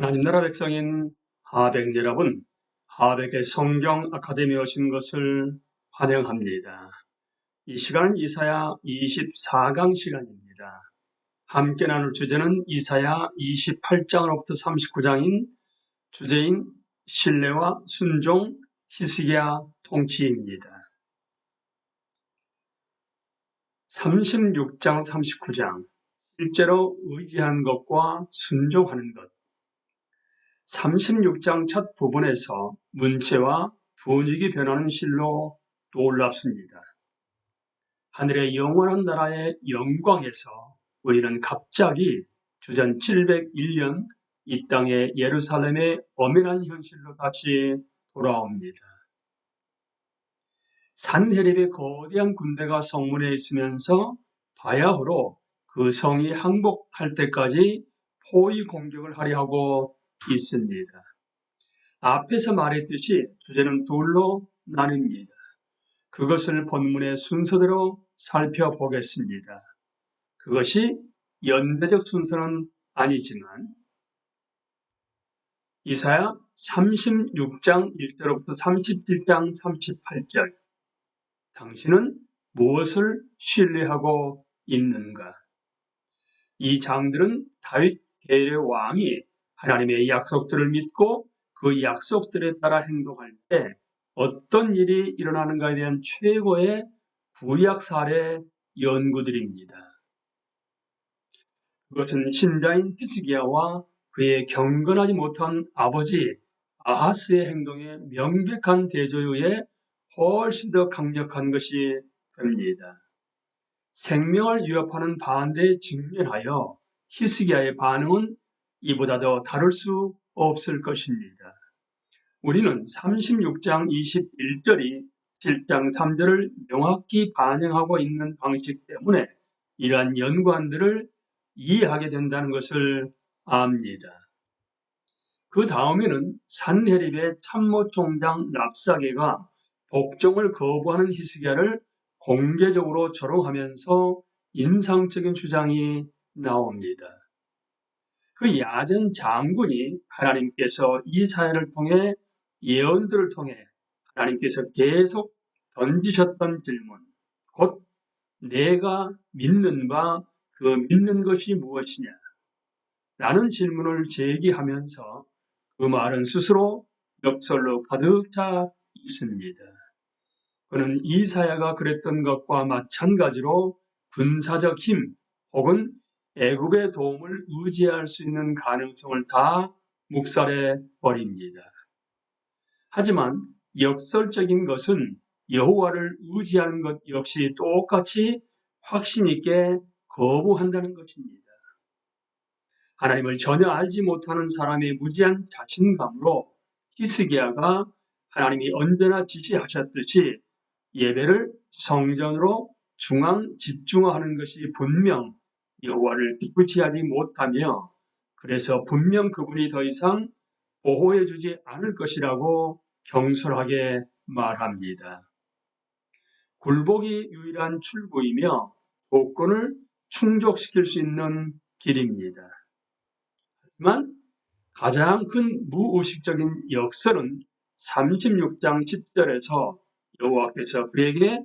하나님 나라 백성인 하백 여러분, 하백의 성경 아카데미에 오신 것을 환영합니다. 이 시간은 이사야 24강 시간입니다. 함께 나눌 주제는 이사야 28장으로부터 39장인 주제인 신뢰와 순종 히스기야 통치입니다. 36장 39장 실제로 의지하는 것과 순종하는 것 36장 첫 부분에서 문체와 분위기 변하는 실로 놀랍습니다. 하늘의 영원한 나라의 영광에서 우리는 갑자기 주전 701년 이 땅의 예루살렘의 엄연한 현실로 다시 돌아옵니다. 산헤립의 거대한 군대가 성문에 있으면서 바야흐로 그 성이 항복할 때까지 포위 공격을 하려 하고 있습니다. 앞에서 말했듯이 주제는 둘로 나뉩니다. 그것을 본문의 순서대로 살펴보겠습니다. 그것이 연대적 순서는 아니지만 이사야 36장 1절부터 37장 38절 당신은 무엇을 신뢰하고 있는가? 이 장들은 다윗 계열의 왕이 하나님의 약속들을 믿고 그 약속들에 따라 행동할 때 어떤 일이 일어나는가에 대한 최고의 부약 사례 연구들입니다. 그것은 신자인 히스기야와 그의 경건하지 못한 아버지 아하스의 행동에 명백한 대조에 훨씬 더 강력한 것이 됩니다. 생명을 위협하는 반대에 직면하여 히스기야의 반응은 이보다 더 다를 수 없을 것입니다. 우리는 36장 21절이 7장 3절을 명확히 반영하고 있는 방식 때문에 이러한 연관들을 이해하게 된다는 것을 압니다. 그 다음에는 산헤립의 참모총장 랍사게가 복종을 거부하는 히스기야를 공개적으로 조롱하면서 인상적인 주장이 나옵니다. 그 야전 장군이 하나님께서 이 사회를 통해 예언들을 통해 하나님께서 계속 던지셨던 질문, 곧 내가 믿는 바 그 믿는 것이 무엇이냐? 라는 질문을 제기하면서 그 말은 스스로 역설로 가득 차 있습니다. 그는 이사야가 그랬던 것과 마찬가지로 군사적 힘 혹은 애굽의 도움을 의지할 수 있는 가능성을 다 묵살해 버립니다. 하지만 역설적인 것은 여호와를 의지하는 것 역시 똑같이 확신 있게 거부한다는 것입니다. 하나님을 전혀 알지 못하는 사람의 무지한 자신감으로 히스기야가 하나님이 언제나 지시하셨듯이 예배를 성전으로 중앙 집중화하는 것이 분명 여호와를 기쁘지 하지 못하며 그래서 분명 그분이 더 이상 보호해 주지 않을 것이라고 경솔하게 말합니다. 굴복이 유일한 출구이며 조건을 충족시킬 수 있는 길입니다. 하지만 가장 큰 무의식적인 역설은 36장 10절에서 여호와께서 그에게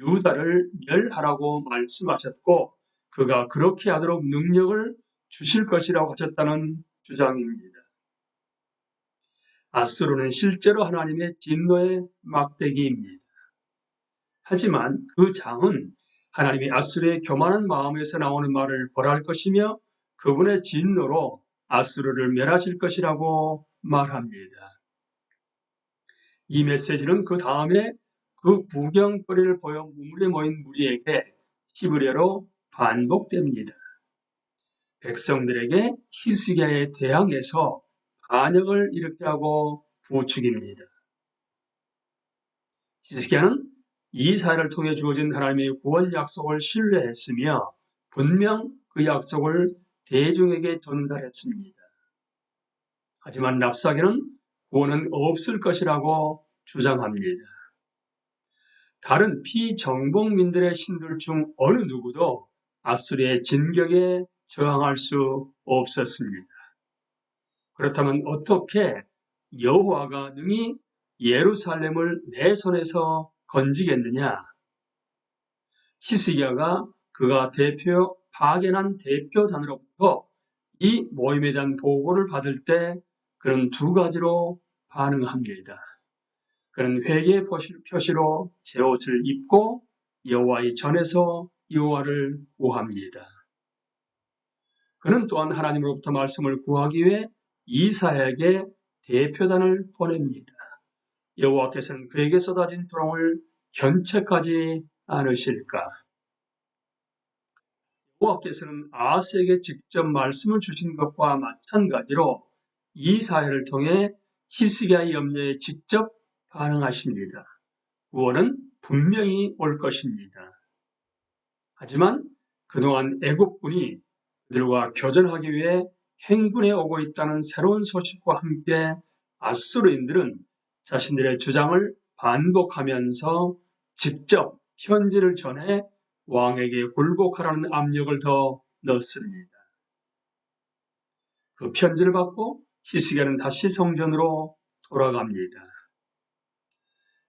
유다를 멸하라고 말씀하셨고 그가 그렇게 하도록 능력을 주실 것이라고 하셨다는 주장입니다. 아수르는 실제로 하나님의 진노의 막대기입니다. 하지만 그 장은 하나님이 아수르의 교만한 마음에서 나오는 말을 벌할 것이며 그분의 진노로 아수르를 멸하실 것이라고 말합니다. 이 메시지는 그 다음에 그 구경거리를 보여 우물에 모인 무리에게 히브리어로 반복됩니다. 백성들에게 히스기야에 대항해서 반역을 일으키게 하고 부추깁니다. 히스기야는 이사를 통해 주어진 하나님의 구원 약속을 신뢰했으며 분명 그 약속을 대중에게 전달했습니다. 하지만 납사기는 구원은 없을 것이라고 주장합니다. 다른 피정복민들의 신들 중 어느 누구도 아수리의 진격에 저항할 수 없었습니다. 그렇다면 어떻게 여호와가 능히 예루살렘을 내 손에서 건지겠느냐? 히스기야가 그가 대표 파견한 대표단으로부터 이 모임에 대한 보고를 받을 때 그런 두 가지로 반응합니다. 그는 회개의 표시로 제 옷을 입고 여호와의 전에서 여호와를 구합니다. 그는 또한 하나님으로부터 말씀을 구하기 위해 이사에게 대표단을 보냅니다. 여호와께서는 그에게 쏟아진 조롱을 견책하지 않으실까? 여호와께서는 아하스에게 직접 말씀을 주신 것과 마찬가지로 이 사회를 통해 히스기야의 염려에 직접 반응하십니다. 구원은 분명히 올 것입니다. 하지만 그동안 애국군이 그들과 교전하기 위해 행군해 오고 있다는 새로운 소식과 함께 아수르인들은 자신들의 주장을 반복하면서 직접 편지를 전해 왕에게 굴복하라는 압력을 더 넣습니다. 그 편지를 받고 히스기야는 다시 성전으로 돌아갑니다.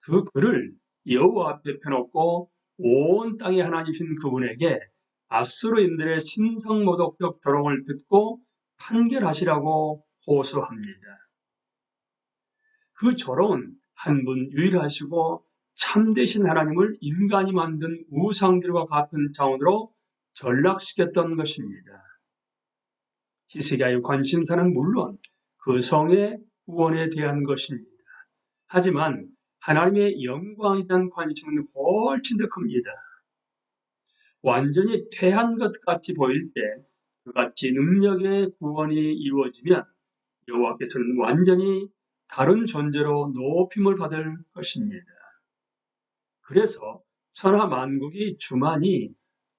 그 글을 여호와 앞에 펴놓고 온 땅의 하나님이신 그분에게 아수르인들의 신성모독적 조롱을 듣고 판결하시라고 호소합니다. 그 조롱은 한 분 유일하시고 참되신 하나님을 인간이 만든 우상들과 같은 차원으로 전락시켰던 것입니다. 히스기야의 관심사는 물론 그 성의 구원에 대한 것입니다. 하지만 하나님의 영광에 대한 관심은 훨씬 더 큽니다. 완전히 패한 것 같이 보일 때 그같이 능력의 구원이 이루어지면 여호와께서는 완전히 다른 존재로 높임을 받을 것입니다. 그래서 천하 만국이 주만이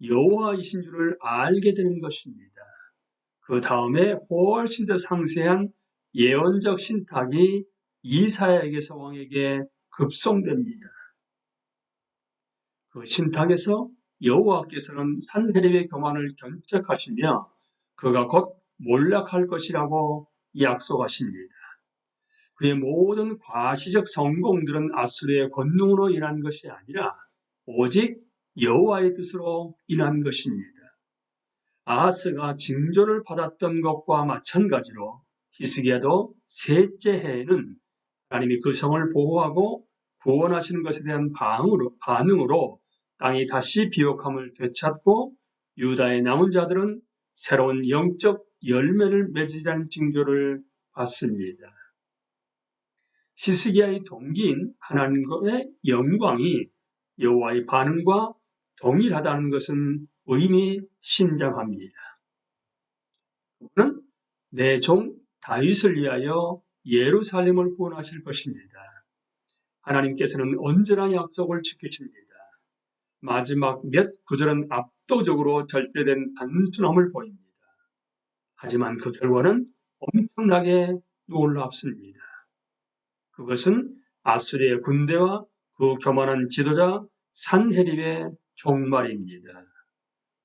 여호와이신 줄을 알게 되는 것입니다. 그 다음에 훨씬 더 상세한 예언적 신탁이 이사야에게서 왕에게 급송됩니다. 그 신탁에서 여호와께서는 산헤립의 교만을 견책하시며 그가 곧 몰락할 것이라고 약속하십니다. 그의 모든 과시적 성공들은 아수르의 권능으로 인한 것이 아니라 오직 여호와의 뜻으로 인한 것입니다. 아하스가 징조를 받았던 것과 마찬가지로 히스기야도 셋째 해에는 하나님이 그 성을 보호하고 구원하시는 것에 대한 반응으로, 반응으로 땅이 다시 비옥함을 되찾고 유다의 남은 자들은 새로운 영적 열매를 맺으리라는 징조를 받습니다. 시스기야의 동기인 하나님의 영광이 여호와의 반응과 동일하다는 것은 의미심장합니다. 그는 내 종 다윗을 위하여 예루살렘을 구원하실 것입니다. 하나님께서는 언제나 약속을 지키십니다. 마지막 몇 구절은 압도적으로 절대된 단순함을 보입니다. 하지만 그 결과는 엄청나게 놀랍습니다. 그것은 아수리의 군대와 그 교만한 지도자 산헤립의 종말입니다.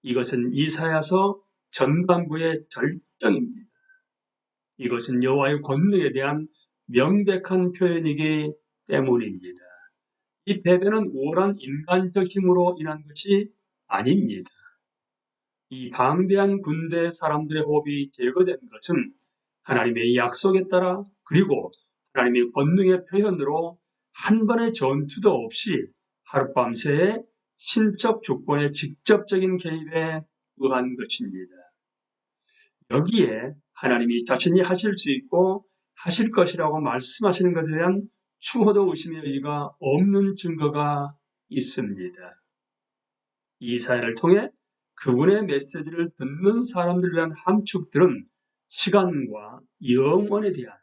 이것은 이사야서 전반부의 절정입니다. 이것은 여호와의 권능에 대한 명백한 표현이기 때문입니다. 이 패배는 우월한 인간적 힘으로 인한 것이 아닙니다. 이 방대한 군대 사람들의 호흡이 제거된 것은 하나님의 약속에 따라 그리고 하나님의 권능의 표현으로 한 번의 전투도 없이 하룻밤새의 신적 조건의 직접적인 개입에 의한 것입니다. 여기에 하나님이 자신이 하실 수 있고 하실 것이라고 말씀하시는 것에 대한 추호도 의심의 의의가 없는 증거가 있습니다. 이사야를 통해 그분의 메시지를 듣는 사람들을 위한 함축들은 시간과 영원에 대한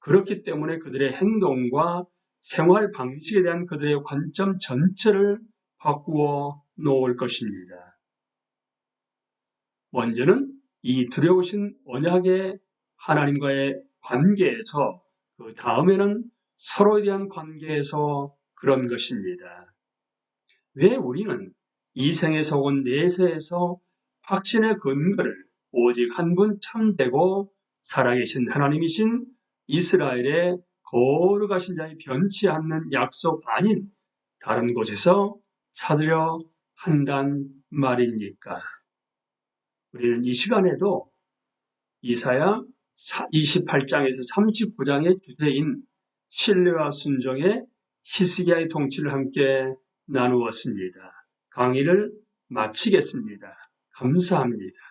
그렇기 때문에 그들의 행동과 생활 방식에 대한 그들의 관점 전체를 바꾸어 놓을 것입니다. 먼저는 이 두려우신 언약의 하나님과의 관계에서 그 다음에는 서로에 대한 관계에서 그런 것입니다. 왜 우리는 이 생에서 온 내세에서 확신의 근거를 오직 한 분 참되고 살아계신 하나님이신 이스라엘의 거룩하신 자의 변치 않는 약속 아닌 다른 곳에서 찾으려 한단 말입니까? 우리는 이 시간에도 이사야 28장에서 39장의 주제인 신뢰와 순종의 히스기야의 통치를 함께 나누었습니다. 강의를 마치겠습니다. 감사합니다.